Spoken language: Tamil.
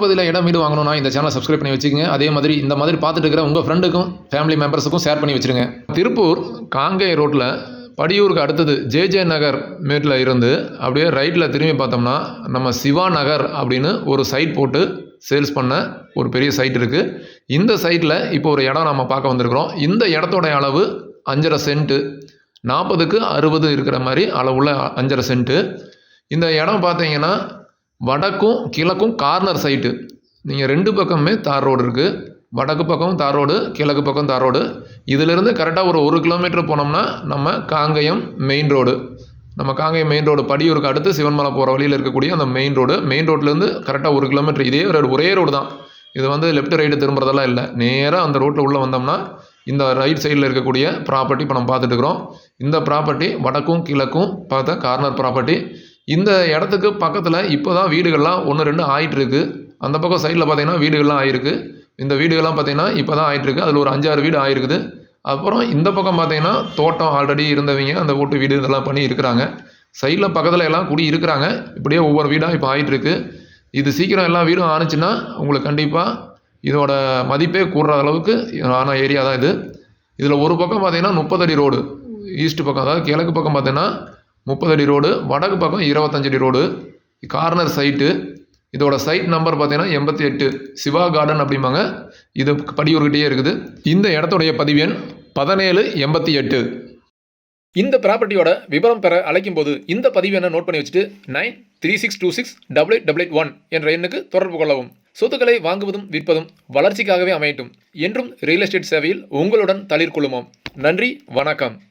திருப்பூர் இடம் வீடு வாங்கணும்னா இந்த சேனலை சப்ஸ்கிரைப் பண்ணி வச்சுக்கோங்க. அதே மாதிரி இந்த மாதிரி பார்த்துட்டு இருக்கிற உங்கள் ஃப்ரெண்டுக்கும் ஃபேமிலி மெம்பர்ஸுக்கும் ஷேர் பண்ணி வச்சுருங்க. திருப்பூர் காங்கேய ரோட்டில் படியூருக்கு அடுத்தது ஜேஜே நகர் மேட்டில் இருந்து அப்படியே ரைட்டில் திரும்பி பார்த்தோம்னா நம்ம சிவா நகர் அப்படின்னு ஒரு சைட் போட்டு சேல்ஸ் பண்ண ஒரு பெரிய சைட் இருக்குது இந்த சைட்டில் இப்போ ஒரு இடம் நம்ம பார்க்க வந்திருக்கிறோம். இந்த இடத்தோடைய அளவு அஞ்சரை சென்ட்டு நாற்பதுக்கு அறுபது இருக்கிற மாதிரி அளவுள்ள அஞ்சரை சென்ட்டு இந்த இடம் பார்த்தீங்கன்னா வடக்கும் கிழக்கும் கார்னர் சைட்டு நீங்கள் ரெண்டு பக்கமுமே தார் ரோடு இருக்குது வடக்கு பக்கம் தார் ரோடு கிழக்கு பக்கம் தார் ரோடு இதிலிருந்து கரெக்டாக ஒரு ஒரு கிலோமீட்டர் போனோம்னா நம்ம காங்கயம் மெயின் ரோடு நம்ம காங்கயம் மெயின் ரோடு படியூருக்கு அடுத்து சிவன்மலை போகிற வழியில் இருக்கக்கூடிய அந்த மெயின் ரோடு மெயின் ரோட்லேருந்து கரெக்டாக ஒரு கிலோமீட்டர் இதே ரோடு ஒரே ரோடு தான். இது வந்து லெஃப்ட் ரைட்டு திரும்புறதெல்லாம் இல்லை. நேராக அந்த ரோட்டில் உள்ளே வந்தோம்னா இந்த ரைட் சைடில் இருக்கக்கூடிய ப்ராப்பர்ட்டி இப்போ நம்ம பார்த்துட்டு இருக்கிறோம். இந்த ப்ராப்பர்ட்டி வடக்கும் கிழக்கும் பார்த்தா கார்னர் ப்ராப்பர்ட்டி இந்த இடத்துக்கு பக்கத்தில் இப்போ தான் வீடுகள்லாம் ஒன்று ரெண்டு ஆயிட்டுருக்கு. அந்த பக்கம் சைடில் பார்த்தீங்கன்னா வீடுகள்லாம் ஆயிருக்கு. இந்த வீடுகள்லாம் பார்த்தீங்கன்னா இப்போ தான் ஆயிட்டுருக்கு. அதில் ஒரு அஞ்சாறு வீடு ஆயிருக்குது. அப்புறம் இந்த பக்கம் பார்த்தீங்கன்னா தோட்டம் ஆல்ரெடி இருந்தவங்க அந்த ஓட்டு வீடு இதெல்லாம் பண்ணி இருக்கிறாங்க. சைடில் பக்கத்தில் எல்லாம் குடி இருக்கிறாங்க. இப்படியே ஒவ்வொரு வீடாக இப்போ ஆயிட்டுருக்கு. இது சீக்கிரம் எல்லா வீடும் ஆணுச்சுன்னா உங்களுக்கு கண்டிப்பாக இதோட மதிப்பே கூடுற அளவுக்கு ஆன ஏரியா தான் இது. இதில் ஒரு பக்கம் பார்த்தீங்கன்னா முப்பது அடி ரோடு ஈஸ்ட் பக்கம் அதாவது கிழக்கு பக்கம் பார்த்தீங்கன்னா முப்பது அடி ரோடு வடக்கு பக்கம் இருபத்தஞ்சு அடி ரோடு. கார்னர் சைட்டு இதோட சைட் நம்பர் பார்த்தீங்கன்னா எண்பத்தி எட்டு சிவா கார்டன் அப்படிம்பாங்க. இது படியூர்கிட்டயே இருக்குது. இந்த இடத்துடைய பதிவு எண் பதினேழு எண்பத்தி எட்டு. இந்த ப்ராப்பர்ட்டியோட விவரம் பெற அழைக்கும் போது இந்த பதிவு எண்ணை நோட் பண்ணி வச்சுட்டு nine three six two six double eight double eight one என்ற எண்ணுக்கு தொடர்பு கொள்ளவும். சொத்துக்களை வாங்குவதும் விற்பதும் வளர்ச்சிக்காகவே அமையட்டும். என்றும் ரியல் எஸ்டேட் சேவையில் உங்களுடன் தளிர் நன்றி வணக்கம்.